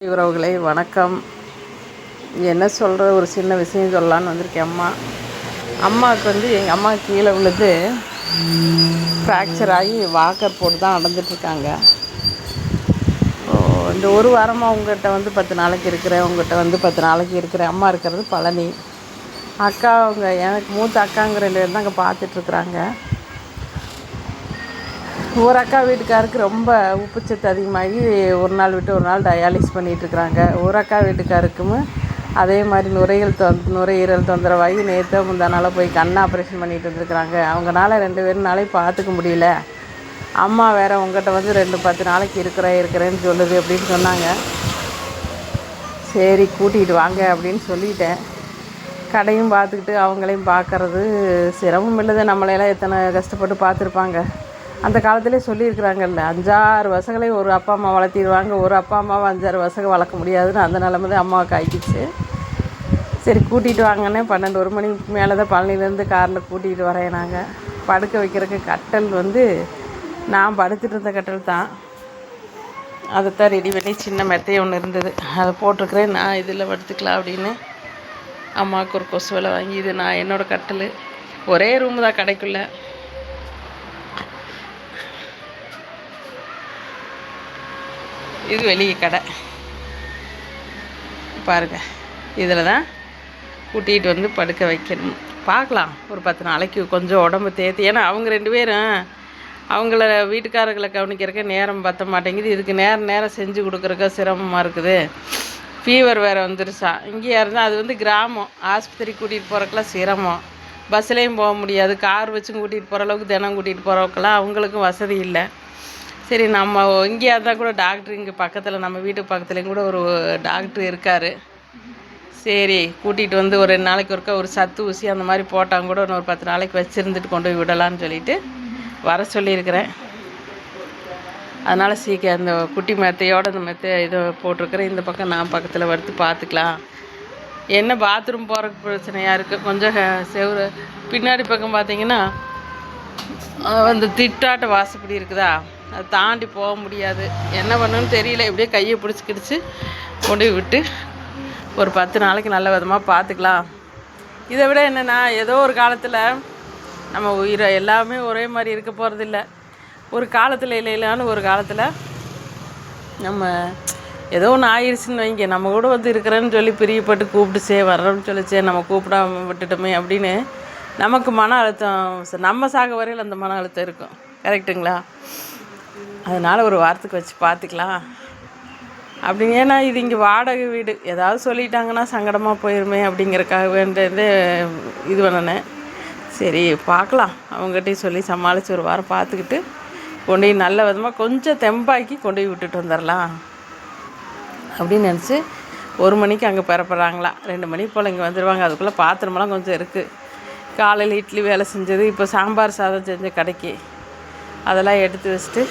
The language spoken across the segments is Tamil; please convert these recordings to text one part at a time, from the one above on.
உறவுகளை வணக்கம். என்ன சொல்கிற ஒரு சின்ன விஷயம் சொல்லலான்னு வந்திருக்கேன் அம்மா. அம்மாவுக்கு வந்து எங்கள் அம்மா கீழே விழுந்து ஃப்ராக்சர் ஆகி வாக்கர் போட்டு தான் நடந்துட்டுருக்காங்க இந்த ஒரு வாரமாக உங்கள்கிட்ட வந்து பத்து நாளைக்கு இருக்கிறேன் உங்கள்கிட்ட வந்து பத்து நாளைக்கு இருக்கிறேன். அம்மா இருக்கிறது பழனி. அக்கா அவங்க எனக்கு மூத்த அக்காங்க ரெண்டு பேர் தான் அங்கே பார்த்துட்ருக்குறாங்க ஒரு அக்கா வீட்டுக்காருக்கு ரொம்ப உப்புச்சத்து அதிகமாகி ஒரு நாள் விட்டு ஒரு நாள் டயாலிஸ் பண்ணிகிட்ருக்குறாங்க. ஒரு அக்கா வீட்டுக்காருக்கும் அதே மாதிரி நுரையீரல் தொ நுரையீரல் தொந்தரவாகி நேற்று முந்தா நாளாக போய் கண் ஆப்ரேஷன் பண்ணிட்டு இருந்துருக்குறாங்க. அவங்களால ரெண்டு பேரும் பார்த்துக்க முடியல. அம்மா வேற உங்கள்கிட்ட வந்து ரெண்டு பத்து நாளைக்கு இருக்கிறேன் இருக்கிறேன்னு சொல்லுது அப்படின்னு சொன்னாங்க. சரி கூட்டிகிட்டு வாங்க அப்படின்னு சொல்லிட்டேன். கடையும் பார்த்துக்கிட்டு அவங்களையும் பார்க்குறது சிரமம் இல்லது. நம்மளையெல்லாம் எத்தனை கஷ்டப்பட்டு பார்த்துருப்பாங்க. அந்த காலத்திலே சொல்லியிருக்கிறாங்கல்ல அஞ்சாறு வசங்களை ஒரு அப்பா அம்மா வளர்த்திடுவாங்க ஒரு அப்பா அம்மாவை அஞ்சாறு வசங்க வளர்க்க முடியாதுன்னு அந்த நிலமை தான் அம்மாவுக்கு ஆகிடுச்சு சரி கூட்டிகிட்டு வாங்கன்னே பன்னெண்டு ஒரு மணிக்கு மேலே தான் பழனிலேருந்து காரில் கூட்டிகிட்டு வரேன் நாங்கள் படுக்க வைக்கிறதுக்கு கட்டல் வந்து நான் படுத்துட்டு இருந்த கட்டல் தான். அதைத்தான் ரெடி பண்ணி சின்ன மெத்தையை ஒன்று இருந்தது. அதை போட்டிருக்கிறேன். நான் இதில் படுத்துக்கலாம் அப்படின்னு அம்மாவுக்கு ஒரு கொசு வேலை வாங்கி இது நான் என்னோடய கட்டல். ஒரே ரூம் தான் கடைக்குள்ளே. இது வெளியே கடை. பாருங்கள் இதில் தான் கூட்டிகிட்டு வந்து படுக்க வைக்கணும். பார்க்கலாம் ஒரு பத்து நாளைக்கு கொஞ்சம் உடம்பு தேத்து. ஏன்னா அவங்க ரெண்டு பேரும் அவங்கள வீட்டுக்காரர்களை கவனிக்கிறக்க நேரம் பற்ற மாட்டேங்குது. இதுக்கு நேரம் நேரம் செஞ்சு கொடுக்குறக்க சிரமமாக இருக்குது. ஃபீவர் வேறு வந்துருச்சா. இங்கேயா இருந்தால் அது வந்து கிராமம். ஆஸ்பத்திரி கூட்டிகிட்டு போகிறக்கெல்லாம் சிரமம். பஸ்லேயும் போக முடியாது. கார் வச்சும் கூட்டிகிட்டு போகிற அளவுக்கு தினம் கூட்டிகிட்டு போகிறவக்கெல்லாம் அவங்களுக்கும் வசதி இல்லை. சரி நம்ம இங்கேயா இருந்தால் கூட டாக்டர் இங்கே பக்கத்தில் நம்ம வீட்டு பக்கத்துலேயும் கூட ஒரு டாக்டர் இருக்கார். சரி கூட்டிகிட்டு வந்து ஒரு ரெண்டு நாளைக்கு ஒருக்கா ஒரு சத்து ஊசி அந்த மாதிரி போட்டாங்க கூட இன்னொரு பத்து நாளைக்கு வச்சுருந்துட்டு கொண்டு போய் விடலான்னு சொல்லிட்டு வர சொல்லியிருக்கிறேன். அதனால் சீக்கிரம் அந்த குட்டி மெத்தையோடு அந்த மெத்தை இதை போட்டிருக்கிறேன். இந்த பக்கம் நான் பக்கத்தில் வறுத்து பார்த்துக்கலாம். என்ன பாத்ரூம் போகிறக்கு பிரச்சனையாக இருக்குது கொஞ்சம் செவ்வறு பின்னாடி பக்கம் பார்த்தீங்கன்னா அந்த திட்டாட்ட வாசப்படி இருக்குதா? அதை தாண்டி போக முடியாது. என்ன பண்ணுன்னு தெரியல. எப்படியே கையை பிடிச்சிக்கிடுச்சு கொண்டு விட்டு ஒரு பத்து நாளைக்கு நல்ல விதமாக பார்த்துக்கலாம். இதை விட என்னென்னா ஏதோ ஒரு காலத்தில் நம்ம உயிரை எல்லாமே ஒரே மாதிரி இருக்க போகிறதில்ல ஒரு காலத்தில் இல்லைலான்னு ஒரு காலத்தில் நம்ம ஏதோ ஒன்று ஆயிடுச்சுன்னு வைங்க. நம்ம கூட வந்து இருக்கிறேன்னு சொல்லி பிரியப்பட்டு கூப்பிட்டுச்சே வர்றோம்னு சொல்லிச்சே நம்ம கூப்பிடாம விட்டுட்டோமே அப்படின்னு நமக்கு மன அழுத்தம் நம்ம சாக வரையில் அந்த மன அழுத்தம் இருக்கும். கரெக்டுங்களா அதனால் ஒரு வாரத்துக்கு வச்சு பார்த்துக்கலாம். அப்படிங்க ஏன்னா இது இங்கே வாடகை வீடு. ஏதாவது சொல்லிட்டாங்கன்னா சங்கடமாக போயிருமே அப்படிங்கிறக்காக வேண்டியது இது பண்ணினேன். சரி பார்க்கலாம். அவங்ககிட்டையும் சொல்லி சமாளித்து ஒரு வாரம் பார்த்துக்கிட்டு கொண்டு போய் நல்ல விதமாக கொஞ்சம் தெம்பாக்கி கொண்டு போய் விட்டுட்டு வந்துடலாம் அப்படின்னு நினச்சி ஒரு மணிக்கு அங்கே பெறப்படுறாங்களா. ரெண்டு மணி போல் இங்கே வந்துடுவாங்க அதுக்குள்ளே பாத்திரமெல்லாம் கொஞ்சம் இருக்குது காலையில் இட்லி வேலை செஞ்சது இப்போ சாம்பார் சாதம் செஞ்ச கடைக்கு. அதெல்லாம் எடுத்து வச்சுட்டு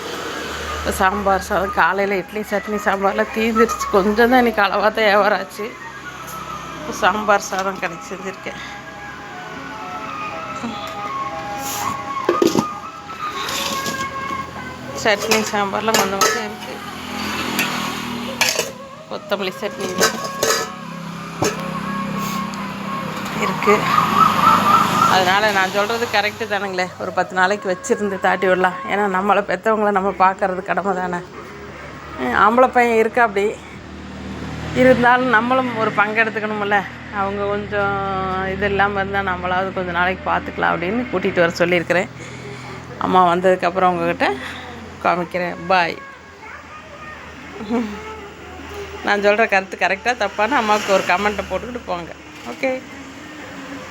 சாம்பார் சாதம். காலையில் இட்லி சட்னி சாம்பார்லாம் தீந்துருச்சு. கொஞ்சம் தான் இன்றைக்கி அளவாக தான் வியாபாரம் ஆச்சு இப்போ சாம்பார் சாதம் கணக்கு செஞ்சுருக்கேன். சட்னி சாம்பார்லாம் கொஞ்சம் கொஞ்சம் இருக்குது கொத்தமல்லி சட்னி இருக்குது அதனால் நான் சொல்கிறது கரெக்டு தானுங்களே. ஒரு பத்து நாளைக்கு வச்சுருந்து தாட்டி விடலாம். ஏன்னா நம்மளை பெற்றவங்கள நம்ம பார்க்கறது கடமை தானே. ஆம்பளை பையன் இருக்கா அப்படி? இருந்தாலும் நம்மளும் ஒரு பங்கெடுத்துக்கணும்ல அவங்க கொஞ்சம் இது இல்லாமல் இருந்தால் நம்மளாவது கொஞ்சம் நாளைக்கு பார்த்துக்கலாம் அப்படின்னு கூட்டிகிட்டு வர சொல்லியிருக்கிறேன். அம்மா வந்ததுக்கப்புறம் உங்ககிட்ட காமிக்கிறேன். பாய் நான் சொல்கிற கருத்து கரெக்டாக தப்பான அம்மாவுக்கு ஒரு கமெண்ட்டை போட்டுக்கிட்டு போங்க. ஓகே